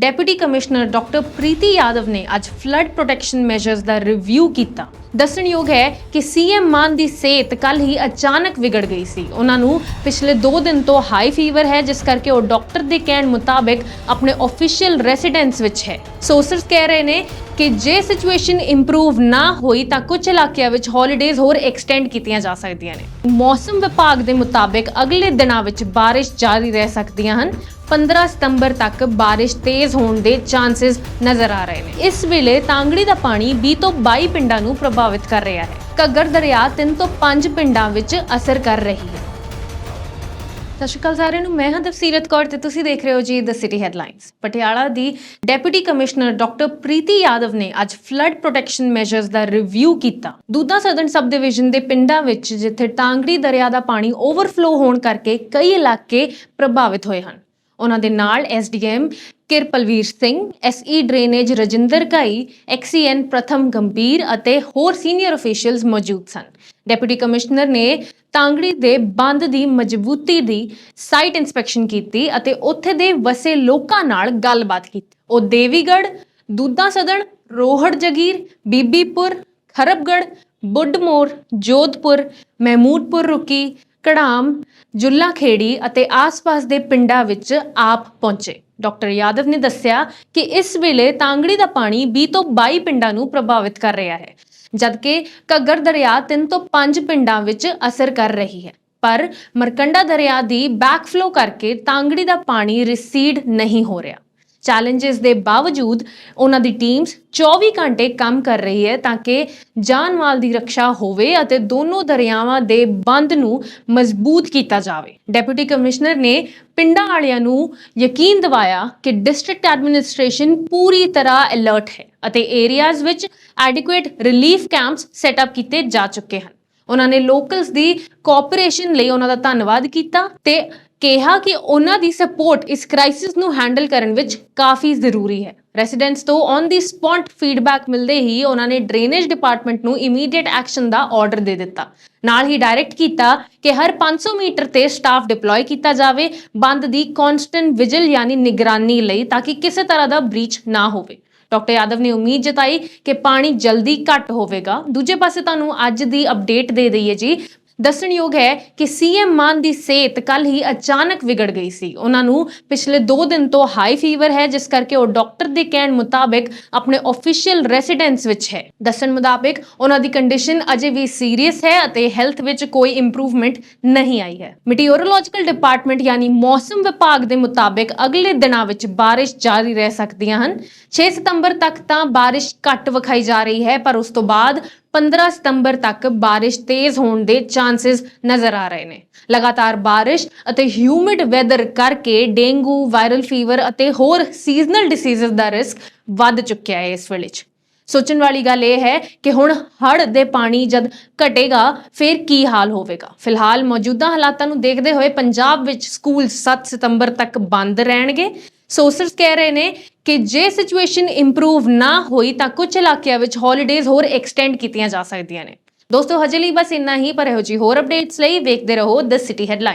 Deputy commissioner doctor Preeti Yadav ਨੇ ਅੱਜ flood protection measures ਦਾ ਰਿਵਿਊ ਕੀਤਾ। ਦੱਸਣਯੋਗ ਹੈ ਕਿ ਸੀਐਮ ਮਾਨ ਦੀ ਸਿਹਤ ਕੱਲ ਹੀ ਅਚਾਨਕ ਵਿਗੜ ਗਈ ਸੀ। ਉਹਨਾਂ ਨੂੰ ਪਿਛਲੇ 2 ਦਿਨ ਤੋਂ ਹਾਈ ਫੀਵਰ ਹੈ, ਜਿਸ ਕਰਕੇ ਉਹ ਡਾਕਟਰ ਦੇ ਕਹਿਣ ਮੁਤਾਬਕ ਆਪਣੇ ਆਫੀਸ਼ੀਅਲ ਰੈਜ਼ੀਡੈਂਸ ਵਿੱਚ ਹੈ। ਸੋਰਸਸ ਕਹਿ ਰਹੇ ਨੇ ਕਿ ਜੇ ਸਿਚੁਏਸ਼ਨ ਇੰਪਰੂਵ ਨਾ ਹੋਈ ਤਾਂ ਕੁਝ ਇਲਾਕਿਆਂ ਵਿੱਚ ਹੌਲੀਡੇਜ਼ ਹੋਰ ਐਕਸਟੈਂਡ ਕੀਤੀਆਂ ਜਾ ਸਕਦੀਆਂ ਨੇ। ਮੌਸਮ ਵਿਭਾਗ ਦੇ ਮੁਤਾਬਕ ਅਗਲੇ ਦਿਨਾਂ ਵਿੱਚ ਬਾਰਿਸ਼ ਜਾਰੀ ਰਹਿ ਸਕਦੀਆਂ ਹਨ। 15 ਸਤੰਬਰ ਤੱਕ ਬਾਰਿਸ਼ ਤੇਜ਼ ਹੋਣ ਦੇ ਚਾਂਸਸ ਨਜ਼ਰ ਆ ਰਹੇ ਨੇ। ਇਸ ਵੇਲੇ ਤਾਂਗੜੀ ਦਾ ਪਾਣੀ 20 ਤੋਂ 22 ਪਿੰਡਾਂ ਨੂੰ ਪ੍ਰਭਾਵਿਤ ਕਰ ਰਿਹਾ ਹੈ। ਘੱਗਰ ਦਰਿਆ 3 ਤੋਂ 5 ਪਿੰਡਾਂ ਵਿੱਚ ਅਸਰ ਕਰ ਰਹੀ ਹੈ। ਸਤਿ ਸ਼੍ਰੀ ਅਕਾਲ ਸਾਰਿਆਂ ਨੂੰ, ਮੈਂ ਹਾਂ ਤਫਸੀਰਤ ਕੌਰ ਤੇ ਤੁਸੀਂ ਦੇਖ ਰਹੇ ਹੋ ਜੀ the city headlines Patiala the deputy commissioner doctor Preeti Yadav ਨੇ ਅੱਜ ਫਲੱਡ ਪ੍ਰੋਟੈਕਸ਼ਨ ਮੈਜਰਸ ਦਾ ਰਿਵਿਊ ਕੀਤਾ। ਦੂਦਾ ਸਦਨ ਸਬ ਡਿਵੀਜ਼ਨ ਦੇ ਪਿੰਡਾਂ ਵਿੱਚ, ਜਿੱਥੇ ਟਾਂਗੜੀ ਦਰਿਆ ਦਾ ਪਾਣੀ ਓਵਰਫਲੋ ਹੋਣ ਕਰਕੇ ਕਈ ਇਲਾਕੇ ਪ੍ਰਭਾਵਿਤ ਹੋਏ ਹਨ। ਉਹਨਾਂ ਦੇ ਨਾਲ SDM Kirpalveer Singh SE drainage Rajinder Ghai XEN Pratham Gambhir ਅਤੇ ਹੋਰ ਸੀਨੀਅਰ ਅਫੀਸ਼ੀਅਲਸ ਮੌਜੂਦ ਸਨ। ਡਿਪਟੀ ਕਮਿਸ਼ਨਰ ਨੇ ਤਾਂਗੜੀ ਦੇ ਬੰਦ ਦੀ ਮਜ਼ਬੂਤੀ ਦੀ ਸਾਈਟ ਇਨਸਪੈਕਸ਼ਨ ਕੀਤੀ ਅਤੇ ਉੱਥੇ ਦੇ ਵਸੇ ਲੋਕਾਂ ਨਾਲ ਗੱਲਬਾਤ ਕੀਤੀ। ਉਹ ਦੇਵੀਗੜ੍ਹ ਦੁੱਧਾ ਸਦਨ ਰੋਹੜ ਜਗੀਰ ਬੀਬੀਪੁਰ, ਖਰਬਗੜ੍ਹ, ਬੁੱਢਮੋਰ, ਜੋਧਪੁਰ, ਮਹਿਮੂਦਪੁਰ ਰੁਕੀ, ਕੜਾਮ ਜੁੱਲਾ ਖੇੜੀ ਅਤੇ ਆਸ-ਪਾਸ ਦੇ ਪਿੰਡਾਂ ਵਿੱਚ ਆਪ ਪਹੁੰਚੇ। ਡਾਕਟਰ ਯਾਦਵ ਨੇ ਦੱਸਿਆ ਕਿ ਇਸ ਵੇਲੇ ਤਾਂਗੜੀ ਦਾ ਪਾਣੀ 20 ਤੋਂ 22 ਪਿੰਡਾਂ ਨੂੰ ਪ੍ਰਭਾਵਿਤ ਕਰ ਰਿਹਾ ਹੈ। ਜਦਕਿ ਘੱਗਰ ਦਰਿਆ 3 ਤੋਂ 5 ਪਿੰਡਾਂ ਵਿੱਚ ਅਸਰ ਕਰ ਰਹੀ ਹੈ। ਪਰ ਮਰਕੰਡਾ ਦਰਿਆ ਦੀ ਬੈਕਫਲੋ ਕਰਕੇ ਤਾਂਗੜੀ ਦਾ ਪਾਣੀ ਰਿਸੀਡ ਨਹੀਂ ਹੋ ਰਿਹਾ। ਚੈਲੰਜਸ ਦੇ ਬਾਵਜੂਦ ਉਹਨਾਂ ਦੀ ਟੀਮਸ 24 ਘੰਟੇ ਕੰਮ ਕਰ ਰਹੀ ਹੈ ਤਾਂ ਕਿ ਜਾਨ ਮਾਲ ਦੀ ਰੱਖਿਆ ਹੋਵੇ ਅਤੇ ਦੋਨੋਂ ਦਰਿਆਵਾਂ ਦੇ ਬੰਦ ਨੂੰ ਮਜ਼ਬੂਤ ਕੀਤਾ ਜਾਵੇ। ਡਿਪਟੀ ਕਮਿਸ਼ਨਰ ਨੇ ਪਿੰਡਾਂ ਵਾਲਿਆਂ ਨੂੰ ਯਕੀਨ ਦਿਵਾਇਆ ਕਿ ਡਿਸਟ੍ਰਿਕਟ ਐਡਮਿਨਿਸਟ੍ਰੇਸ਼ਨ ਪੂਰੀ ਤਰ੍ਹਾਂ ਅਲਰਟ ਹੈ ਅਤੇ ਏਰੀਆਜ਼ ਵਿੱਚ ਐਡਿਕੁਏਟ ਰਿਲੀਫ ਕੈਂਪਸ ਸੈਟਅਪ ਕੀਤੇ ਜਾ ਚੁੱਕੇ ਹਨ। ਉਹਨਾਂ ਨੇ ਲੋਕਲਸ ਦੀ ਕੋਆਪਰੇਸ਼ਨ ਲਈ ਉਹਨਾਂ ਦਾ ਧੰਨਵਾਦ ਕੀਤਾ ਤੇ ਕਿਹਾ ਕਿ ਉਹਨਾਂ ਦੀ ਸਪੋਰਟ ਇਸ ਕ੍ਰਾਈਸਿਸ ਨੂੰ ਹੈਂਡਲ ਕਰਨ ਵਿੱਚ ਕਾਫੀ ਜ਼ਰੂਰੀ ਹੈ। ਰੈਜ਼ੀਡੈਂਟਸ ਤੋਂ ਔਨ ਦੀ ਸਪੌਟ ਫੀਡਬੈਕ ਮਿਲਦੇ ਹੀ ਉਹਨਾਂ ਨੇ ਡਰੇਨੇਜ ਡਿਪਾਰਟਮੈਂਟ ਨੂੰ ਇਮੀਡੀਏਟ ਐਕਸ਼ਨ ਦਾ ਆਰਡਰ ਦੇ ਦਿੱਤਾ। ਨਾਲ ਹੀ ਡਾਇਰੈਕਟ ਕੀਤਾ ਕਿ ਹਰ 500 ਮੀਟਰ ਤੇ ਸਟਾਫ ਡਿਪਲੋਏ ਕੀਤਾ ਜਾਵੇ, ਬੰਦ ਦੀ ਕਨਸਟੈਂਟ ਵਿਜਲ ਯਾਨੀ ਨਿਗਰਾਨੀ ਲਈ ਤਾਂ ਕਿ ਕਿਸੇ ਤਰ੍ਹਾਂ ਦਾ ਬ੍ਰੀਚ ਨਾ ਹੋਵੇ। ਡਾਕਟਰ ਯਾਦਵ ਨੇ ਉਮੀਦ ਜਤਾਈ ਕਿ ਪਾਣੀ ਜਲਦੀ ਘੱਟ ਹੋਵੇਗਾ। ਦੂਜੇ ਪਾਸੇ ਤੁਹਾਨੂੰ ਅੱਜ ਦੀ ਅਪਡੇਟ ਦੇ ਦਈਏ ਜੀ। ਦੱਸਣਯੋਗ ਹੈ ਕਿ ਸੀਐਮ ਮਾਨ ਦੀ ਸਿਹਤ ਕੱਲ ਹੀ ਅਚਾਨਕ ਵਿਗੜ ਗਈ ਸੀ। ਉਹਨਾਂ ਨੂੰ ਪਿਛਲੇ 2 ਦਿਨ ਤੋਂ ਹਾਈ ਫੀਵਰ ਹੈ, ਜਿਸ ਕਰਕੇ ਉਹ ਡਾਕਟਰ ਦੇ ਕਹਿਣ ਮੁਤਾਬਕ ਆਪਣੇ ਆਫੀਸ਼ੀਅਲ ਰੈਜ਼ੀਡੈਂਸ ਵਿੱਚ ਹੈ। ਦੱਸਣ ਮੁਤਾਬਕ ਉਹਨਾਂ ਦੀ ਕੰਡੀਸ਼ਨ ਅਜੇ ਵੀ ਸੀਰੀਅਸ ਹੈ ਅਤੇ ਹੈਲਥ ਵਿੱਚ ਕੋਈ ਇੰਪਰੂਵਮੈਂਟ ਨਹੀਂ ਆਈ ਹੈ। ਮੀਟੀਓਰੋਲੋਜੀਕਲ ਡਿਪਾਰਟਮੈਂਟ ਯਾਨੀ ਮੌਸਮ ਵਿਭਾਗ ਦੇ ਮੁਤਾਬਕ ਅਗਲੇ ਦਿਨਾਂ ਵਿੱਚ ਬਾਰਿਸ਼ ਜਾਰੀ ਰਹਿ ਸਕਦੀਆਂ ਹਨ। 6 ਸਤੰਬਰ ਤੱਕ ਤਾਂ ਬਾਰਿਸ਼ ਘੱਟ ਵਿਖਾਈ ਜਾ ਰਹੀ ਹੈ, ਪਰ ਉਸ ਤੋਂ ਬਾਅਦ 15 ਸਤੰਬਰ ਤੱਕ ਬਾਰਿਸ਼ ਤੇਜ਼ ਹੋਣ ਦੇ ਚਾਂਸਸ ਨਜ਼ਰ ਆ ਰਹੇ ਨੇ। ਲਗਾਤਾਰ ਬਾਰਿਸ਼ ਅਤੇ ਹਿਊਮਿਡ ਵੈਦਰ ਕਰਕੇ ਡੇਂਗੂ ਵਾਇਰਲ ਫੀਵਰ ਅਤੇ ਹੋਰ ਸੀਜ਼ਨਲ ਡਿਸੀਜ਼ਸ ਦਾ ਰਿਸਕ ਵੱਧ ਚੁੱਕਿਆ ਹੈ ਇਸ ਵੇਲੇ 'ਚ। ਸੋਚਣ ਵਾਲੀ ਗੱਲ ਇਹ ਹੈ ਕਿ ਹੁਣ ਹੜ੍ਹ ਦੇ ਪਾਣੀ ਜਦ ਘਟੇਗਾ, ਫਿਰ ਕੀ ਹਾਲ ਹੋਵੇਗਾ? ਫਿਲਹਾਲ ਮੌਜੂਦਾ ਹਾਲਾਤਾਂ ਨੂੰ ਦੇਖਦੇ ਹੋਏ ਪੰਜਾਬ ਵਿੱਚ ਸਕੂਲ 7 ਸਤੰਬਰ ਤੱਕ ਬੰਦ ਰਹਿਣਗੇ। ਸੋਰਸਸ ਕਹਿ ਰਹੇ ਨੇ ਕਿ ਜੇ ਸਿਚੁਏਸ਼ਨ ਇੰਪਰੂਵ ਨਾ ਹੋਈ ਤਾਂ ਕੁਝ ਇਲਾਕਿਆਂ ਵਿੱਚ ਹੌਲੀਡੇਜ਼ ਹੋਰ ਐਕਸਟੈਂਡ ਕੀਤੀਆਂ ਜਾ ਸਕਦੀਆਂ ਨੇ। ਦੋਸਤੋ, ਹਜੇ ਲਈ ਬਸ ਇੰਨਾ ਹੀ, ਪਰ ਇਹੋ ਜਿਹੀ ਹੋਰ ਅਪਡੇਟਸ ਲਈ ਵੇਖਦੇ ਰਹੋ ਦ ਸਿਟੀ ਹੈਡਲਾਈਨ